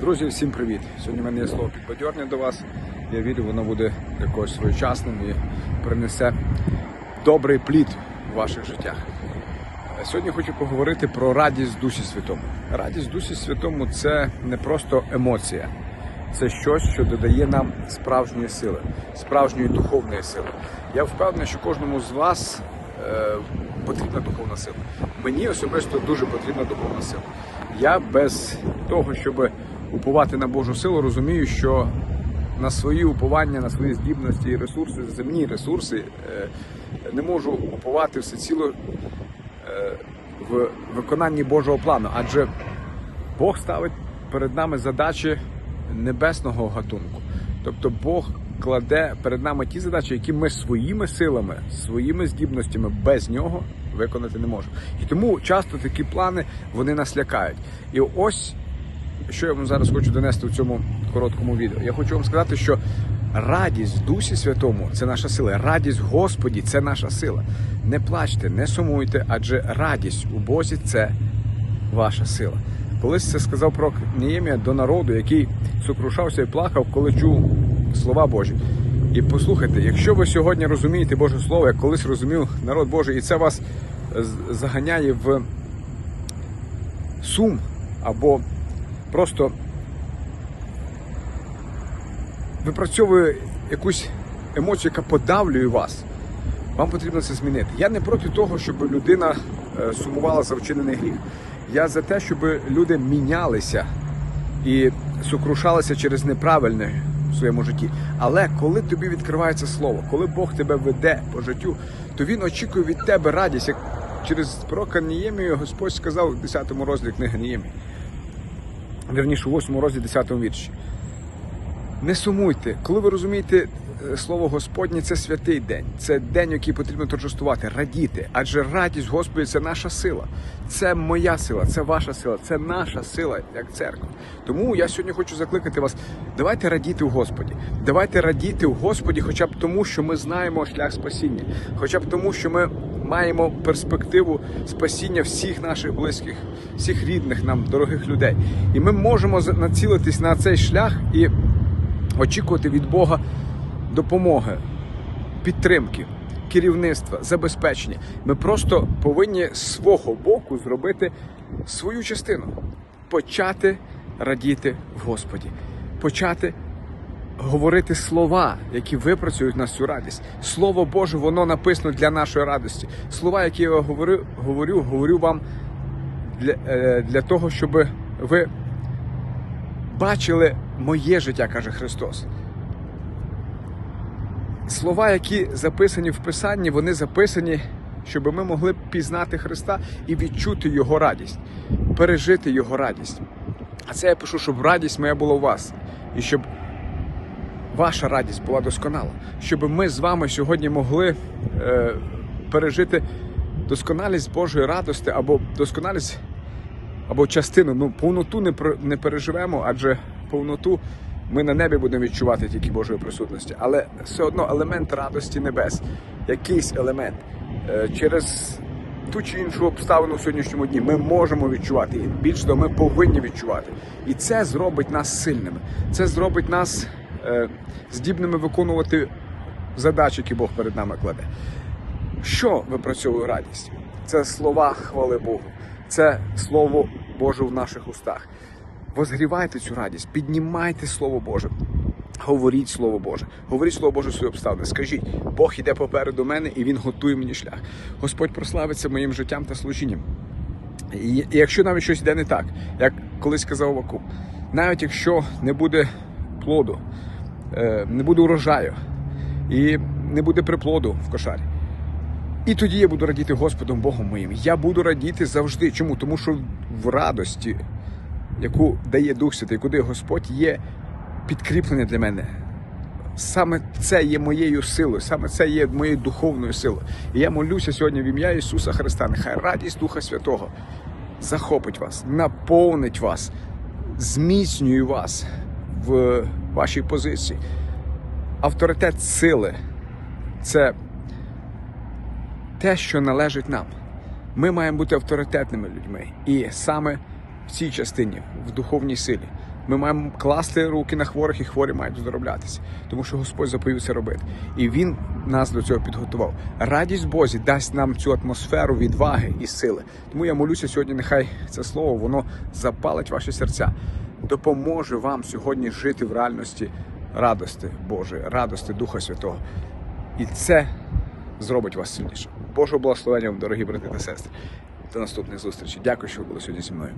Друзі, всім привіт! Сьогодні в мене є слово підбадьорне до вас. Я вірю, воно буде якось своєчасним і принесе добрий плід в ваших життях. Е, Сьогодні хочу поговорити про радість Дусі Святому. Радість Дусі Святому це не просто емоція, це щось, що додає нам справжньої сили, справжньої духовної сили. Я впевнений, що кожному з вас е, потрібна духовна сила. Мені особисто дуже потрібна духовна сила. Я без того, щоб уповати на Божу силу, розумію, що на свої уповання, на свої здібності і ресурси, земні ресурси, е, не можу уповати всеціло е, в виконанні Божого плану, адже Бог ставить перед нами задачі небесного гатунку. Тобто Бог кладе перед нами ті задачі, які ми своїми силами, своїми здібностями без нього виконати не можемо. І тому часто такі плани вони нас лякають. І ось що я вам зараз хочу донести в цьому короткому відео. Я хочу вам сказати, що радість в Дусі Святому це наша сила. Радість Господі це наша сила. Не плачте, не сумуйте, адже радість у Бозі це ваша сила. Колись це сказав пророк Неємія до народу, який сокрушався і плакав, коли чув слова Божі. І послухайте, якщо ви сьогодні розумієте Боже Слово, як колись розумів народ Божий, і це вас заганяє в сум або просто випрацьовує якусь емоцію, яка подавлює вас. Вам потрібно це змінити. Я не проти того, щоб людина е, сумувала за вчинений гріх. Я за те, щоб люди мінялися і сокрушалися через неправильне в своєму житті. Але коли тобі відкривається слово, коли Бог тебе веде по життю, то він очікує від тебе радість. Як через пророка Ніємію Господь сказав в 10 розділі книги Ніємії, вірніше, у 8 розділі 10 вірші. Не сумуйте, коли ви розумієте е, слово Господнє, це святий день, це день, який потрібно торжествувати, радіти. Адже радість Господі це наша сила, це моя сила, це ваша сила, це наша сила як церква. Тому я сьогодні хочу закликати вас. Давайте радіти в Господі. Давайте радіти в Господі, хоча б тому, що ми знаємо шлях спасіння, хоча б тому, що ми маємо перспективу спасіння всіх наших близьких, всіх рідних нам, дорогих людей. І ми можемо націлитись на цей шлях і очікувати від Бога допомоги, підтримки, керівництва, забезпечення. Ми просто повинні з свого боку зробити свою частину, почати радіти в Господі, почати говорити слова, які випрацюють нас цю радість. Слово Боже, воно написано для нашої радості. Слова, які я говорю, говорю, говорю вам для, е, для того, щоб ви бачили моє життя, каже Христос. Слова, які записані в Писанні, вони записані, щоб ми могли пізнати Христа і відчути Його радість, пережити Його радість. А це я пишу, щоб радість моя була у вас, і щоб ваша радість була досконала, щоб ми з вами сьогодні могли е, пережити досконалість Божої радості або досконалість або частину, ну повноту не не переживемо, адже повноту ми на небі будемо відчувати тільки Божої присутності. Але все одно елемент радості небес, якийсь елемент е, через ту чи іншу обставину в сьогоднішньому дні ми можемо відчувати. І більш того, ми повинні відчувати. І це зробить нас сильними. Це зробить нас здібними виконувати задачі, які Бог перед нами кладе. Що випрацьовує радість? Це слова хвали Богу, це слово Боже в наших устах. Возгрівайте цю радість, піднімайте Слово Боже. Говоріть Слово Боже, говоріть Слово Боже свої обставини. Скажіть, Бог іде попереду мене і Він готує мені шлях. Господь прославиться моїм життям та служінням. І якщо навіть щось йде не так, як колись казав Вакум, навіть якщо не буде плоду, е, не буде урожаю і не буде приплоду в кошарі. І тоді я буду радіти Господом Богом моїм. Я буду радіти завжди. Чому? Тому що в радості, яку дає Дух Святий, куди Господь є підкріплення для мене. Саме це є моєю силою, саме це є моєю духовною силою. І я молюся сьогодні в ім'я Ісуса Христа. Нехай радість Духа Святого захопить вас, наповнить вас, зміцнює вас в вашій позиції. Авторитет сили це те, що належить нам. Ми маємо бути авторитетними людьми. І саме в цій частині, в духовній силі, Ми маємо класти руки на хворих, і хворі мають здоровлятися, тому що Господь заповів це робити. І Він нас до цього підготував. Радість Бозі дасть нам цю атмосферу відваги і сили. Тому я молюся сьогодні, нехай це слово воно запалить ваші серця, допоможе вам сьогодні жити в реальності радости Божої, радости Духа Святого. І це зробить вас сильніше. Божого благословення вам, дорогі брати та сестри. До наступних зустрічей. Дякую, що ви були сьогодні зі мною.